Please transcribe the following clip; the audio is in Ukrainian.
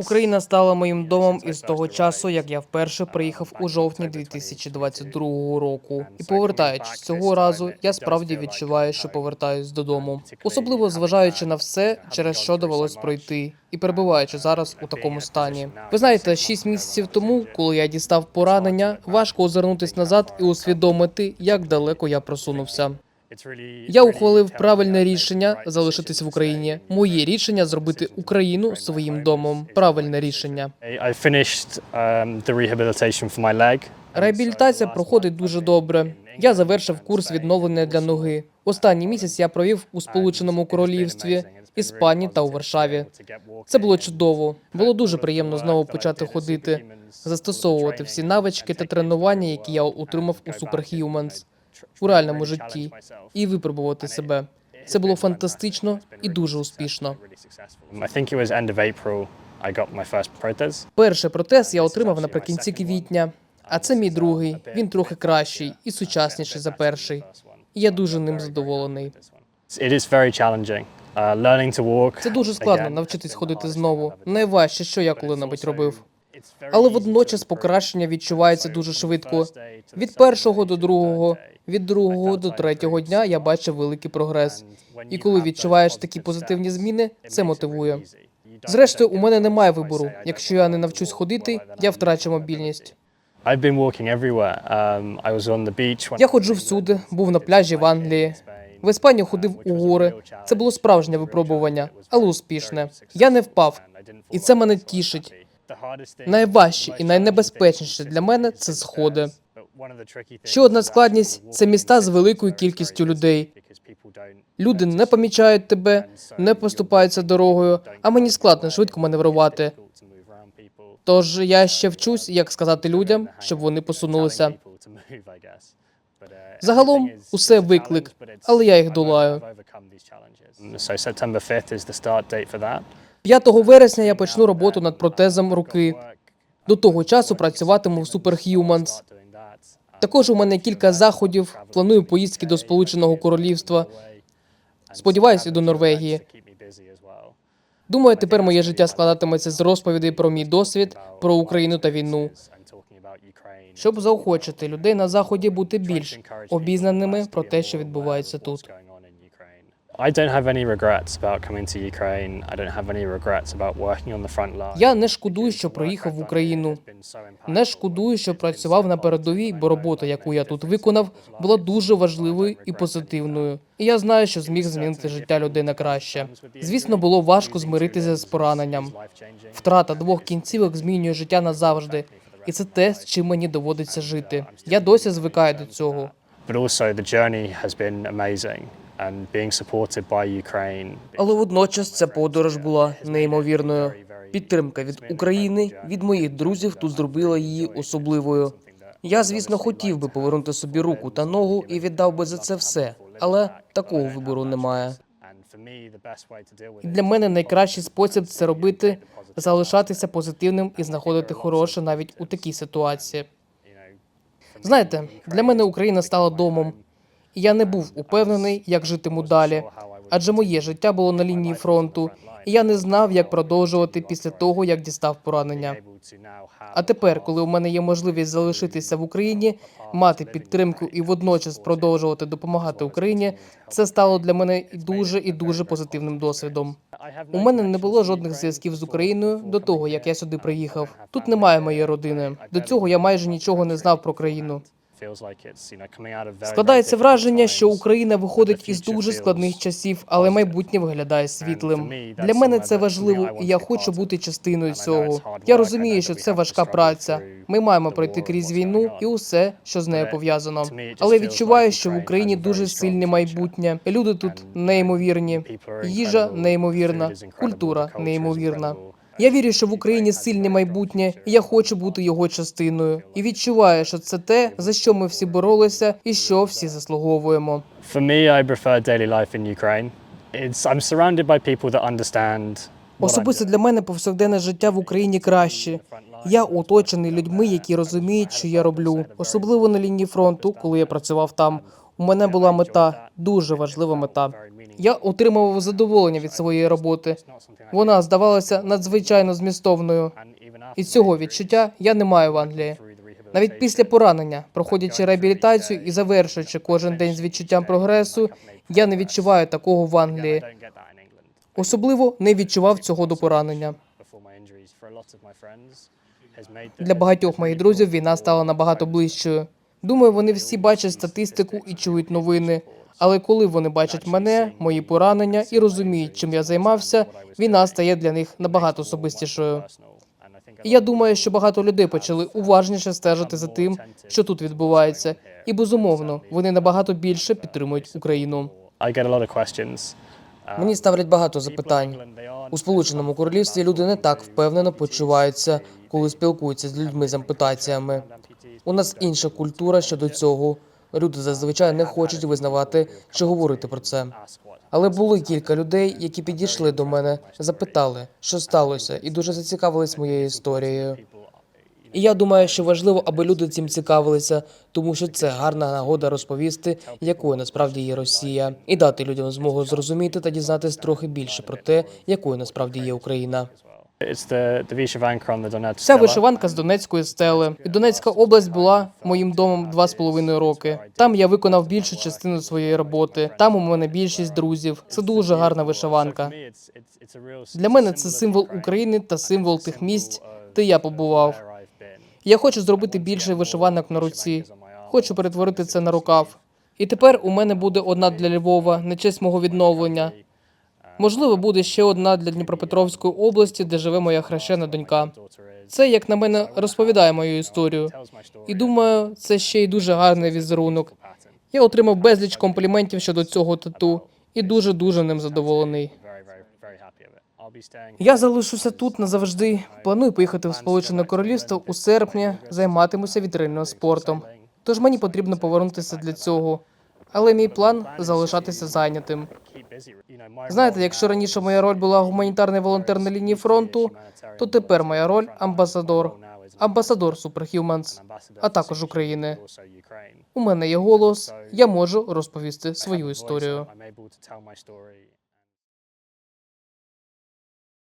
Україна стала моїм домом із того часу, як я вперше приїхав у жовтні 2022 року. І повертаючись цього разу, я справді відчуваю, що повертаюсь додому, особливо зважаючи на все, через що довелось пройти, і перебуваючи зараз у такому стані. Ви знаєте, шість місяців тому, коли я дістав поранення, важко озирнутись назад і усвідомити, як далеко я просунувся. Я ухвалив правильне рішення залишитись в Україні. Моє рішення зробити Україну своїм домом. Правильне рішення. Um. Реабілітація проходить дуже добре. Я завершив курс відновлення для ноги. Останній місяць я провів у Сполученому Королівстві, Іспанії та у Варшаві. Це було чудово. Було дуже приємно знову почати ходити, застосовувати всі навички та тренування, які я отримав у Superhumans у реальному житті, і випробувати себе. Це було фантастично і дуже успішно. Перший протез я отримав наприкінці квітня, а це мій другий. Він трохи кращий і сучасніший за перший. І я дуже ним задоволений. Uh. Це дуже складно навчитись ходити знову. Найважче, що я коли-небудь робив. Але водночас покращення відчувається дуже швидко. Від першого до другого, від другого до третього дня я бачив великий прогрес. І коли відчуваєш такі позитивні зміни, це мотивує. Зрештою, у мене немає вибору. Якщо я не навчусь ходити, я втрачу мобільність. Um, Я ходжу всюди, був на пляжі в Англії. В Іспанії ходив у гори. Це було справжнє випробування, але успішне. Я не впав, і це мене тішить. Найважче і найнебезпечніше для мене це сходи. Ще одна складність це міста з великою кількістю людей. Люди не помічають тебе, не поступаються дорогою, а мені складно швидко маневрувати. Тож я ще вчусь, як сказати людям, щоб вони посунулися. Загалом усе виклик, але я їх долаю. So 5th is the start date for that. 5 вересня я почну роботу над протезом руки. До того часу працюватиму в Superhumans. Також у мене кілька заходів. Планую поїздки до Сполученого Королівства. Сподіваюся, до Норвегії. Думаю, тепер моє життя складатиметься з розповідей про мій досвід, про Україну та війну, щоб заохочити людей на заході бути більш обізнаними про те, що відбувається тут. Я не шкодую, що приїхав в Україну. Не шкодую, що працював на передовій, бо робота, яку я тут виконав, була дуже важливою і позитивною. І я знаю, що зміг змінити життя людей на краще. Звісно, було важко змиритися з пораненням. Втрата двох кінцівок змінює життя назавжди, і це те, з чим мені доводиться жити. Я досі звикаю до цього. But also the journey has been amazing Але водночас ця подорож була неймовірною. Підтримка від України, від моїх друзів тут зробила її особливою. Я, звісно, хотів би повернути собі руку та ногу і віддав би за це все, але такого вибору немає. І для мене найкращий спосіб це робити, залишатися позитивним і знаходити хороше навіть у такій ситуації. Знаєте, для мене Україна стала домом, я не був упевнений, як житиму далі. Адже моє життя було на лінії фронту, і я не знав, як продовжувати після того, як дістав поранення. А тепер, коли у мене є можливість залишитися в Україні, мати підтримку і водночас продовжувати допомагати Україні, це стало для мене дуже і дуже позитивним досвідом. У мене не було жодних зв'язків з Україною до того, як я сюди приїхав. Тут немає моєї родини. До цього я майже нічого не знав про країну. Складається враження, що. Україна виходить із дуже складних часів, але майбутнє виглядає світлим. Для мене це важливо, і я хочу бути частиною цього. Я розумію, що це важка праця. Ми маємо пройти крізь війну і усе, що з нею пов'язано. Але відчуваю, що в Україні дуже сильне майбутнє. Люди тут неймовірні. Їжа неймовірна, культура неймовірна. Я вірю, що в Україні сильне майбутнє, і я хочу бути його частиною. І відчуваю, що це те, за що ми всі боролися, і що всі заслуговуємо. For me, I prefer daily life in Ukraine. It's, I'm surrounded by people that understand. Особисто для мене повсякденне життя в Україні краще. Я оточений людьми, які розуміють, що я роблю, особливо на лінії фронту, коли я працював там. У мене була мета, дуже важлива мета. Я отримував задоволення від своєї роботи. Вона здавалася надзвичайно змістовною. І цього відчуття я не маю в Англії. Навіть після поранення, проходячи реабілітацію і завершуючи кожен день з відчуттям прогресу, я не відчуваю такого в Англії. Особливо не відчував цього до поранення. Для багатьох моїх друзів війна стала набагато ближчою. Думаю, вони всі бачать статистику і чують новини. Але коли вони бачать мене, мої поранення і розуміють, чим я займався, війна стає для них набагато особистішою. І я думаю, що багато людей почали уважніше стежити за тим, що тут відбувається, і безумовно вони набагато більше підтримують Україну. Мені ставлять багато запитань. У Сполученому Королівстві люди не так впевнено почуваються, коли спілкуються з людьми з ампутаціями. У нас інша культура щодо цього. Люди зазвичай не хочуть визнавати чи говорити про це. Але були кілька людей, які підійшли до мене, запитали, що сталося, і дуже зацікавились моєю історією. І я думаю, що важливо, аби люди цим цікавилися, тому що це гарна нагода розповісти, якою насправді є Росія, і дати людям змогу зрозуміти та дізнатись трохи більше про те, якою насправді є Україна. It's the, the вишиванка on the Donetsk Ця вишиванка з Донецької стели. І Донецька область була моїм домом два з половиною роки. Там я виконав більшу частину своєї роботи. Там у мене більшість друзів. Це дуже гарна вишиванка. Для мене це символ України та символ тих місць, де я побував. Я хочу зробити більше вишиванок на руці. Хочу перетворити це на рукав. І тепер у мене буде одна для Львова на честь мого відновлення. Можливо, буде ще одна для Дніпропетровської області, де живе моя хрещена донька. Це, як на мене, розповідає мою історію. І думаю, це ще й дуже гарний візерунок. Я отримав безліч компліментів щодо цього тату і дуже дуже ним задоволений. Я залишуся тут назавжди. Планую поїхати в Сполучене Королівство у серпні, займатимуся вітрильним спортом. Тож мені потрібно повернутися для цього. Але мій план залишатися зайнятим. Знаєте, якщо раніше моя роль була гуманітарний волонтер на лінії фронту, то тепер моя роль амбасадор, амбасадор Superhumans, а також України. У мене є голос, я можу розповісти свою історію.